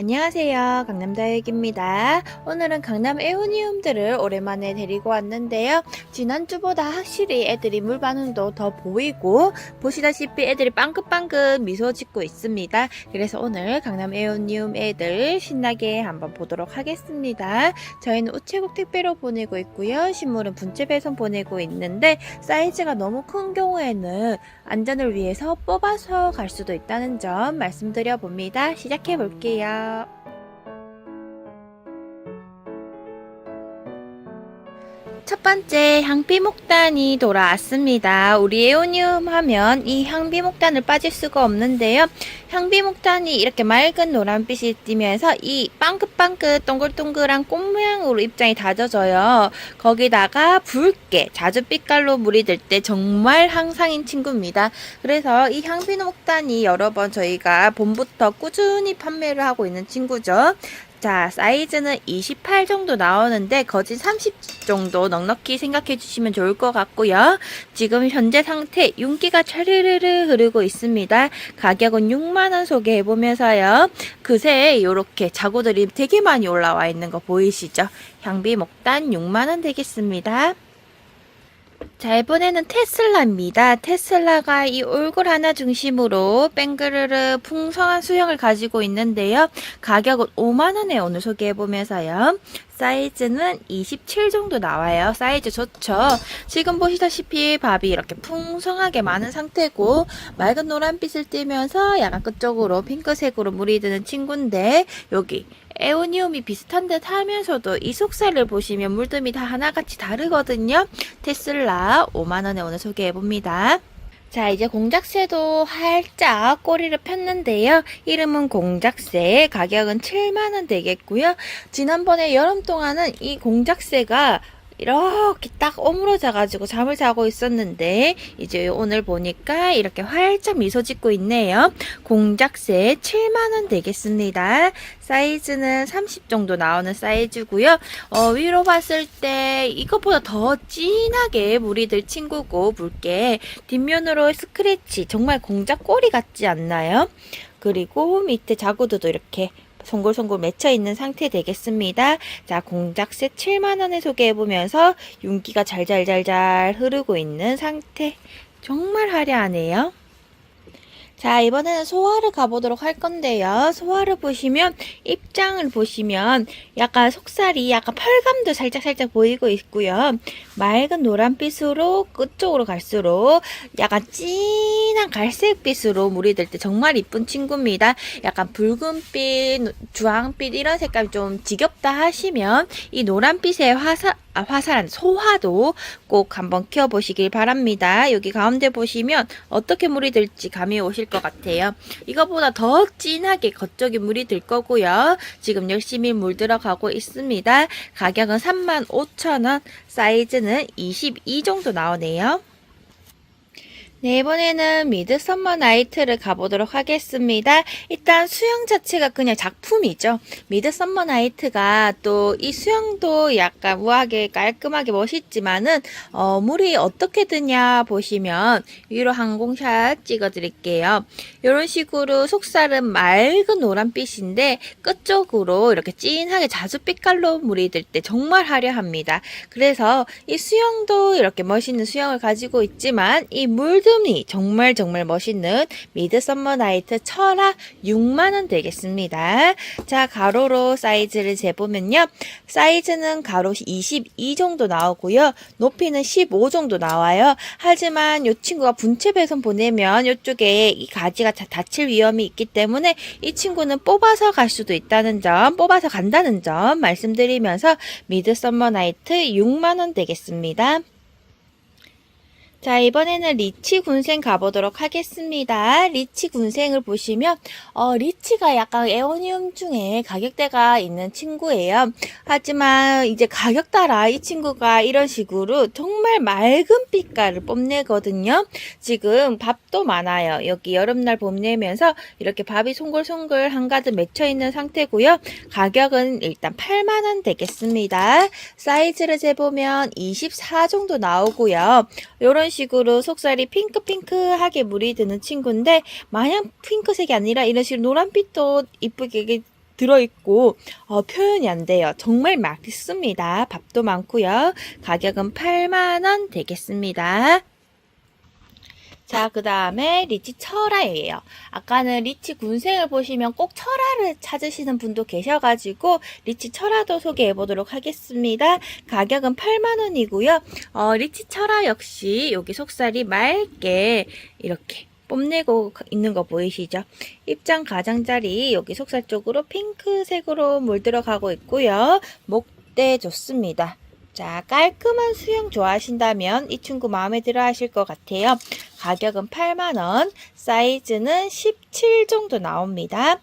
안녕하세요. 강남다육입니다. 오늘은 강남 에오니움들을 오랜만에 데리고 왔는데요. 지난주보다 확실히 애들이 물 반응도 더 보이고 보시다시피 애들이 빵긋빵긋 미소 짓고 있습니다. 그래서 오늘 강남 에오니움 애들 신나게 한번 보도록 하겠습니다. 저희는 우체국 택배로 보내고 있고요. 식물은 분체 배송 보내고 있는데 사이즈가 너무 큰 경우에는 안전을 위해서 뽑아서 갈 수도 있다는 점 말씀드려 봅니다. 시작해 볼게요. 번째 향비목단이 돌아왔습니다. 우리 에오니움 하면 이 향비목단을 빠질 수가 없는데요. 향비목단이 이렇게 맑은 노란빛이 띠면서 이 빵긋빵긋 동글동글한 꽃 모양으로 입장이 다져져요. 거기다가 붉게 자줏빛깔로 물이 들 때 정말 항상인 친구입니다. 그래서 이 향비목단이 여러 번 저희가 봄부터 꾸준히 판매를 하고 있는 친구죠. 자, 사이즈는 28 정도 나오는데 거진 30 정도 넉넉히 생각해 주시면 좋을 것 같고요. 지금 현재 상태 윤기가 차르르르 흐르고 있습니다. 가격은 6만 원 소개해 보면서요. 그새 이렇게 자구들이 되게 많이 올라와 있는 거 보이시죠? 향비 목단 6만 원 되겠습니다. 자, 이번에는 테슬라입니다. 테슬라가 이 얼굴 하나 중심으로 뺑그르르 풍성한 수영을 가지고 있는데요. 가격은 5만원에 오늘 소개해보면서요. 사이즈는 27 정도 나와요. 사이즈 좋죠? 지금 보시다시피 밥이 이렇게 풍성하게 많은 상태고 맑은 노란빛을 띠면서 약간 끝쪽으로 핑크색으로 물이 드는 친구인데 여기 에오니움이 비슷한 듯 하면서도 이 속살을 보시면 물듬이 다 하나같이 다르거든요. 테슬라 5만원에 오늘 소개해봅니다. 자, 이제 공작새도 활짝 꼬리를 폈는데요. 이름은 공작새, 가격은 7만원 되겠고요. 지난번에 여름 동안은 이 공작새가 이렇게 딱 오므러져 가지고 잠을 자고 있었는데 이제 오늘 보니까 이렇게 활짝 미소 짓고 있네요. 공작새 7만원 되겠습니다. 사이즈는 30 정도 나오는 사이즈고요. 어, 위로 봤을 때 이것보다 더 진하게 물이 들 친구고 붉게 뒷면으로 스크래치 정말 공작 꼬리 같지 않나요? 그리고 밑에 자구도도 이렇게 송골송골 맺혀 있는 상태 되겠습니다. 자, 공작새 7만원에 소개해보면서 윤기가 잘잘잘잘 흐르고 있는 상태. 정말 화려하네요. 자, 이번에는 소화를 가보도록 할 건데요. 소화를 보시면, 입장을 보시면, 약간 속살이 약간 펄감도 살짝살짝 보이고 있고요. 맑은 노란빛으로 끝쪽으로 갈수록 약간 진한 갈색빛으로 물이 들때 정말 이쁜 친구입니다. 약간 붉은빛, 주황빛 이런 색감이 좀 지겹다 하시면, 이 노란빛의 화사, 아, 화사한 소화도 꼭 한번 키워보시길 바랍니다. 여기 가운데 보시면 어떻게 물이 들지 감이 오실 것 같아요. 이거보다 더 진하게 겉쪽이 물이 들 거고요. 지금 열심히 물 들어가고 있습니다. 가격은 35,000원, 사이즈는 22 정도 나오네요. 네, 이번에는 미드 썸머 나이트를 가보도록 하겠습니다. 일단 수영 자체가 그냥 작품이죠. 미드 썸머 나이트가 또 이 수영도 약간 우아하게 깔끔하게 멋있지만은 어, 물이 어떻게 드냐 보시면 위로 항공샷 찍어드릴게요. 이런 식으로 속살은 맑은 노란빛인데 끝쪽으로 이렇게 진하게 자줏빛깔로 물이 들 때 정말 화려합니다. 그래서 이 수영도 이렇게 멋있는 수영을 가지고 있지만 이 물 도이 정말 정말 멋있는 미드 썸머 나이트 철화 6만원 되겠습니다. 자, 가로로 사이즈를 재보면요. 사이즈는 가로 22 정도 나오고요. 높이는 15 정도 나와요. 하지만 이 친구가 분체 배송 보내면 이쪽에 이 가지가 다 다칠 위험이 있기 때문에 이 친구는 뽑아서 갈 수도 있다는 점, 뽑아서 간다는 점 말씀드리면서 미드 썸머 나이트 6만원 되겠습니다. 자, 이번에는 리치 군생 가보도록 하겠습니다. 리치 군생을 보시면, 어, 리치가 약간 에오니움 중에 가격대가 있는 친구예요. 하지만 이제 가격 따라 이 친구가 이런 식으로 정말 맑은 빛깔을 뽐내거든요. 지금 밥도 많아요. 여기 여름날 봄 내면서 이렇게 밥이 송글송글 한가득 맺혀 있는 상태고요. 가격은 일단 8만원 되겠습니다. 사이즈를 재보면 24 정도 나오고요. 요런 식으로 속살이 핑크핑크하게 물이 드는 친구인데 마냥 핑크색이 아니라 이런 식으로 노란빛도 이쁘게 들어있고 어, 표현이 안 돼요. 정말 맛있습니다. 밥도 많고요. 가격은 8만원 되겠습니다. 자, 그 다음에 리치 철화예요. 아까는 리치 군생을 보시면 꼭 철화를 찾으시는 분도 계셔가지고 리치 철화도 소개해 보도록 하겠습니다. 가격은 8만원이고요. 어, 리치 철화 역시 여기 속살이 맑게 이렇게 뽐내고 있는 거 보이시죠? 입장 가장자리 여기 속살 쪽으로 핑크색으로 물들어 가고 있고요. 목대 좋습니다. 자, 깔끔한 수영 좋아하신다면 이 친구 마음에 들어 하실 것 같아요. 가격은 8만원, 사이즈는 17 정도 나옵니다.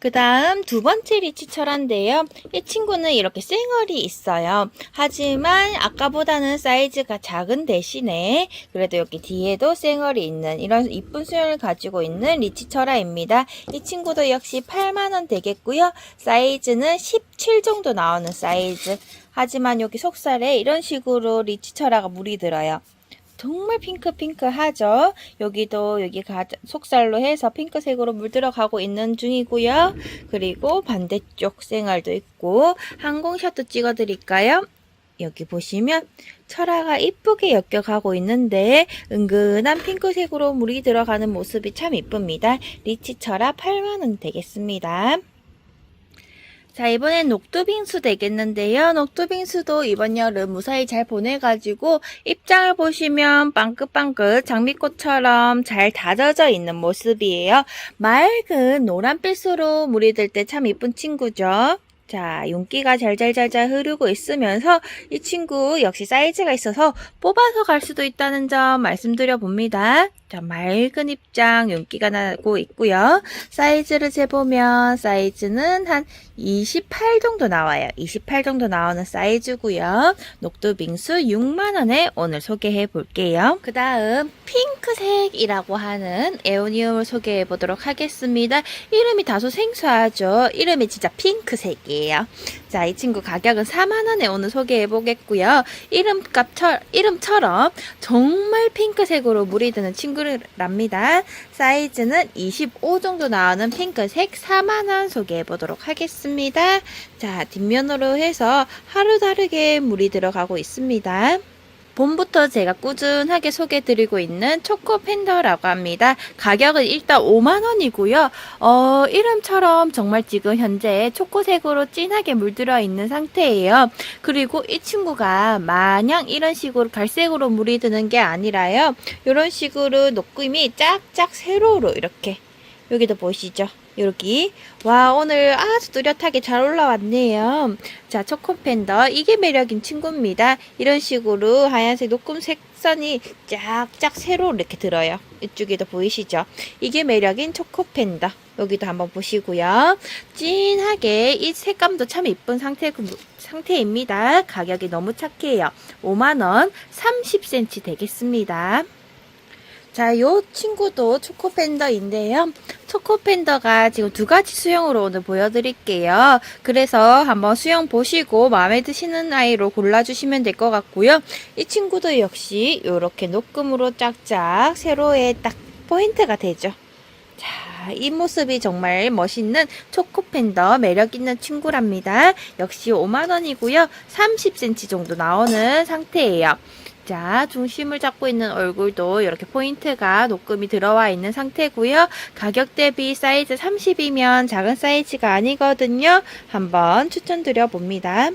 그 다음 두 번째 리치철한데요. 이 친구는 이렇게 쌩얼이 있어요. 하지만 아까보다는 사이즈가 작은 대신에 그래도 여기 뒤에도 쌩얼이 있는 이런 이쁜 수영을 가지고 있는 리치철화입니다. 이 친구도 역시 8만원 되겠고요. 사이즈는 17 정도 나오는 사이즈. 하지만 여기 속살에 이런 식으로 리치철화가 물이 들어요. 정말 핑크핑크하죠. 여기도 여기 가, 속살로 해서 핑크색으로 물들어가고 있는 중이고요. 그리고 반대쪽 생얼도 있고 항공샷도 찍어드릴까요? 여기 보시면 철화가 이쁘게 엮여가고 있는데 은근한 핑크색으로 물이 들어가는 모습이 참 이쁩니다. 리치 철화 8만원 되겠습니다. 자, 이번엔 녹두빙수 되겠는데요. 녹두빙수도 이번 여름 무사히 잘 보내가지고 입장을 보시면 빵긋빵긋 장미꽃처럼 잘 다져져 있는 모습이에요. 맑은 노란빛으로 물이 들 때 참 이쁜 친구죠. 자, 윤기가 잘잘잘잘 흐르고 있으면서 이 친구 역시 사이즈가 있어서 뽑아서 갈 수도 있다는 점 말씀드려 봅니다. 자, 맑은 입장 윤기가 나고 있고요. 사이즈를 재보면 사이즈는 한 28 정도 나와요. 28 정도 나오는 사이즈고요. 녹두빙수 6만원에 오늘 소개해 볼게요. 그 다음 핑크색이라고 하는 에오니움을 소개해 보도록 하겠습니다. 이름이 다소 생소하죠. 이름이 진짜 핑크색이에요. 자, 이 친구 가격은 4만원에 오늘 소개해 보겠고요. 이름값처, 이름처럼 정말 핑크색으로 물이 드는 친구랍니다. 사이즈는 25 정도 나오는 핑크색 4만원 소개해 보도록 하겠습니다. 자, 뒷면으로 해서 하루 다르게 물이 들어가고 있습니다. 봄부터 제가 꾸준하게 소개드리고 있는 초코 팬더라고 합니다. 가격은 일단 5만원이고요. 어, 이름처럼 정말 지금 현재 초코색으로 진하게 물들어 있는 상태예요. 그리고 이 친구가 마냥 이런 식으로 갈색으로 물이 드는 게 아니라요. 이런 식으로 녹음이 짝짝 세로로 이렇게 여기도 보시죠. 여기 와 오늘 아주 뚜렷하게 잘 올라왔네요. 자 초코팬더 이게 매력인 친구입니다. 이런 식으로 하얀색 녹금 색선이 쫙쫙 세로 이렇게 들어요. 이쪽에도 보이시죠? 이게 매력인 초코팬더. 여기도 한번 보시고요. 진하게 이 색감도 참 이쁜 상태, 상태입니다. 가격이 너무 착해요. 5만원 30cm 되겠습니다. 자, 요 친구도 초코팬더인데요. 초코팬더가 지금 두 가지 수영으로 오늘 보여드릴게요. 그래서 한번 수영 보시고 마음에 드시는 아이로 골라주시면 될 것 같고요. 이 친구도 역시 이렇게 녹금으로 짝짝 세로에 딱 포인트가 되죠. 자, 이 모습이 정말 멋있는 초코팬더 매력있는 친구랍니다. 역시 5만원이고요. 30cm 정도 나오는 상태예요. 자, 중심을 잡고 있는 얼굴도 이렇게 포인트가 녹금이 들어와 있는 상태고요. 가격 대비 사이즈 30이면 작은 사이즈가 아니거든요. 한번 추천드려 봅니다.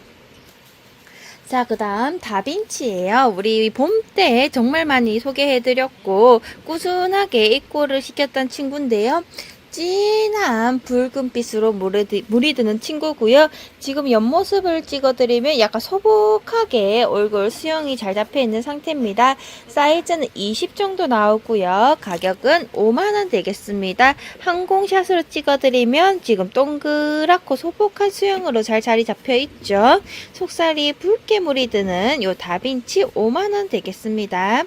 자, 그 다음 다빈치예요. 우리 봄 때 정말 많이 소개해드렸고 꾸준하게 입고를 시켰던 친구인데요. 진한 붉은빛으로 물이 드는 친구고요. 지금 옆모습을 찍어드리면 약간 소복하게 얼굴 수영이 잘 잡혀있는 상태입니다. 사이즈는 20 정도 나오고요. 가격은 5만원 되겠습니다. 항공샷으로 찍어드리면 지금 동그랗고 소복한 수영으로 잘 자리 잡혀있죠. 속살이 붉게 물이 드는 요 다빈치 5만원 되겠습니다.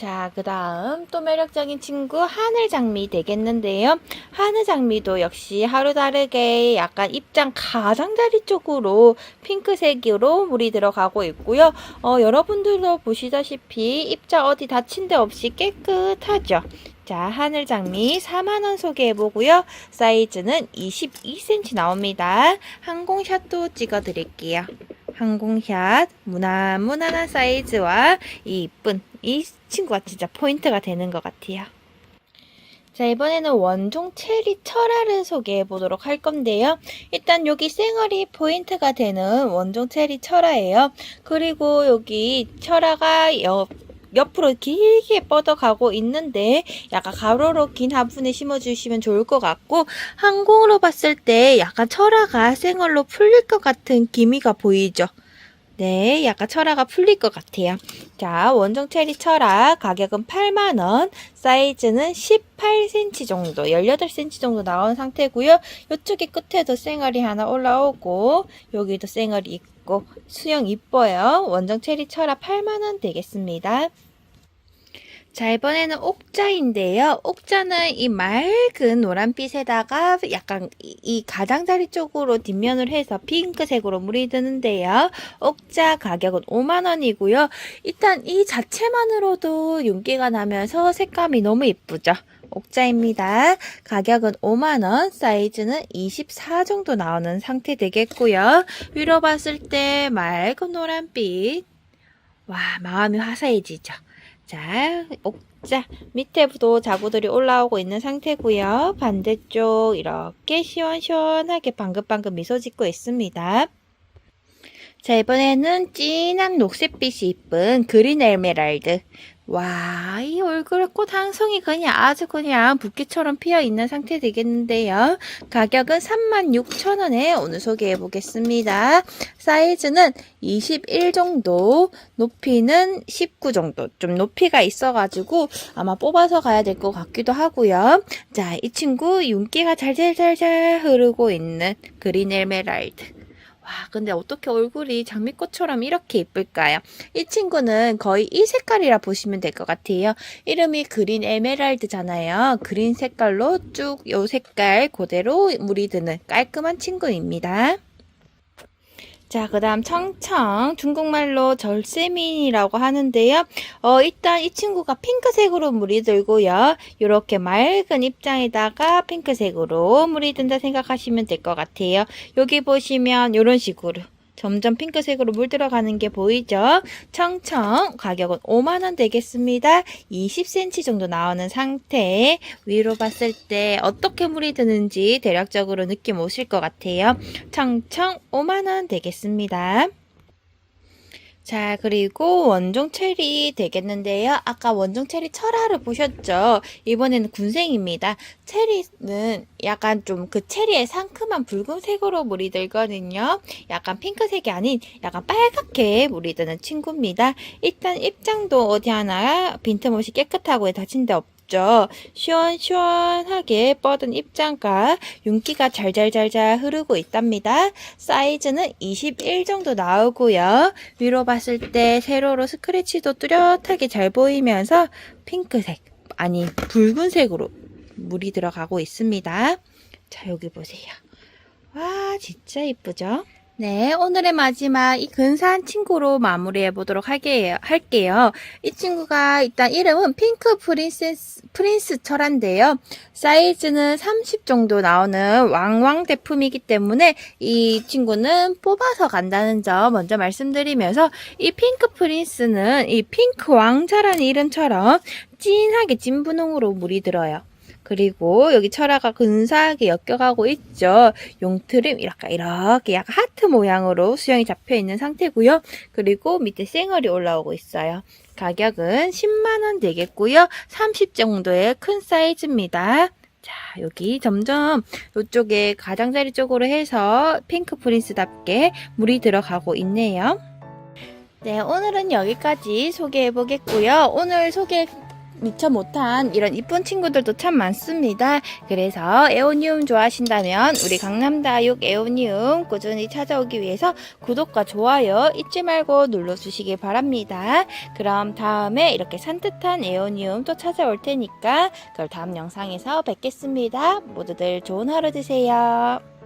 자, 그 다음 또 매력적인 친구 하늘장미 되겠는데요. 하늘장미도 역시 하루 다르게 약간 입장 가장자리 쪽으로 핑크색으로 물이 들어가고 있고요. 어, 여러분들도 보시다시피 입자 어디 다친 데 없이 깨끗하죠. 자, 하늘장미 4만원 소개해보고요. 사이즈는 22cm 나옵니다. 항공샷도 찍어드릴게요. 항공샷 무난 무난한 사이즈와 이 이쁜 이 친구가 진짜 포인트가 되는 것 같아요. 자 이번에는 원종 체리 철화를 소개해 보도록 할 건데요. 일단 여기 쌩얼이 포인트가 되는 원종 체리 철화예요. 그리고 여기 철화가 옆 옆으로 길게 뻗어가고 있는데 약간 가로로 긴 화분에 심어주시면 좋을 것 같고 항공으로 봤을 때 약간 철화가 쌩얼로 풀릴 것 같은 기미가 보이죠. 네, 약간 철화가 풀릴 것 같아요. 자, 원종 체리 철화 가격은 8만원, 사이즈는 18cm 정도, 18cm 정도 나온 상태고요. 이쪽에 끝에도 쌩얼이 하나 올라오고, 여기도 쌩얼이 있고, 수영 이뻐요. 원종 체리 철화 8만원 되겠습니다. 자, 이번에는 옥자인데요. 옥자는 이 맑은 노란빛에다가 약간 이- 이 가장자리 쪽으로 뒷면을 해서 핑크색으로 물이 드는데요. 옥자 가격은 5만원이고요. 일단 이 자체만으로도 윤기가 나면서 색감이 너무 이쁘죠. 옥자입니다. 가격은 5만원, 사이즈는 24 정도 나오는 상태 되겠고요. 위로 봤을 때 맑은 노란빛. 와, 마음이 화사해지죠. 자, 옥자 밑에도 자구들이 올라오고 있는 상태고요. 반대쪽 이렇게 시원시원하게 방긋방긋 미소 짓고 있습니다. 자, 이번에는 진한 녹색빛이 이쁜 그린 에메랄드. 와, 이 얼굴에 꽃 한 송이 그냥 아주 그냥 붓기처럼 피어 있는 상태 되겠는데요. 가격은 36,000원에 오늘 소개해 보겠습니다. 사이즈는 21 정도, 높이는 19 정도. 좀 높이가 있어가지고 아마 뽑아서 가야 될 것 같기도 하고요. 자, 이 친구 윤기가 잘잘잘잘 흐르고 있는 그린 에메랄드. 와, 근데 어떻게 얼굴이 장미꽃처럼 이렇게 이쁠까요? 이 친구는 거의 이 색깔이라 보시면 될 것 같아요. 이름이 그린 에메랄드잖아요. 그린 색깔로 쭉 요 색깔 그대로 물이 드는 깔끔한 친구입니다. 자, 그 다음 청청, 중국말로 절세민이라고 하는데요. 어, 일단 이 친구가 핑크색으로 물이 들고요. 이렇게 맑은 입장에다가 핑크색으로 물이 든다 생각하시면 될 것 같아요. 여기 보시면 이런 식으로 점점 핑크색으로 물 들어가는 게 보이죠? 청청 가격은 5만원 되겠습니다. 20cm 정도 나오는 상태 위로 봤을 때 어떻게 물이 드는지 대략적으로 느낌 오실 것 같아요. 청청 5만원 되겠습니다. 자, 그리고 원종 체리 되겠는데요. 아까 원종 체리 철화를 보셨죠? 이번에는 군생입니다. 체리는 약간 좀 그 체리의 상큼한 붉은색으로 물이 들거든요. 약간 핑크색이 아닌 약간 빨갛게 물이 드는 친구입니다. 일단 입장도 어디 하나 빈틈없이 깨끗하고 다친 데 없죠. 시원시원하게 뻗은 입장과 윤기가 잘잘잘잘 흐르고 있답니다. 사이즈는 21 정도 나오고요. 위로 봤을 때 세로로 스크래치도 뚜렷하게 잘 보이면서 핑크색, 아니 붉은색으로 물이 들어가고 있습니다. 자, 여기 보세요. 와, 진짜 이쁘죠? 네, 오늘의 마지막 이 근사한 친구로 마무리해 보도록 할게요. 할게요. 이 친구가 일단 이름은 핑크 프린세스, 프린스 철한데요. 사이즈는 30 정도 나오는 왕왕 제품이기 때문에 이 친구는 뽑아서 간다는 점 먼저 말씀드리면서 이 핑크 프린스는 이 핑크 왕자라는 이름처럼 진하게 찐 분홍으로 물이 들어요. 그리고 여기 철화가 근사하게 엮여가고 있죠. 용트림 이렇게 이렇게 약간 하트 모양으로 수영이 잡혀 있는 상태고요. 그리고 밑에 쌩얼이 올라오고 있어요. 가격은 10만원 되겠고요. 30 정도의 큰 사이즈입니다. 자, 여기 점점 이쪽에 가장자리 쪽으로 해서 핑크 프린스답게 물이 들어가고 있네요. 네, 오늘은 여기까지 소개해 보겠고요. 오늘 소개 미처 못한 이런 이쁜 친구들도 참 많습니다. 그래서 에오니움 좋아하신다면 우리 강남다육 에오니움 꾸준히 찾아오기 위해서 구독과 좋아요 잊지 말고 눌러주시기 바랍니다. 그럼 다음에 이렇게 산뜻한 에오니움 또 찾아올 테니까 그걸 다음 영상에서 뵙겠습니다. 모두들 좋은 하루 되세요.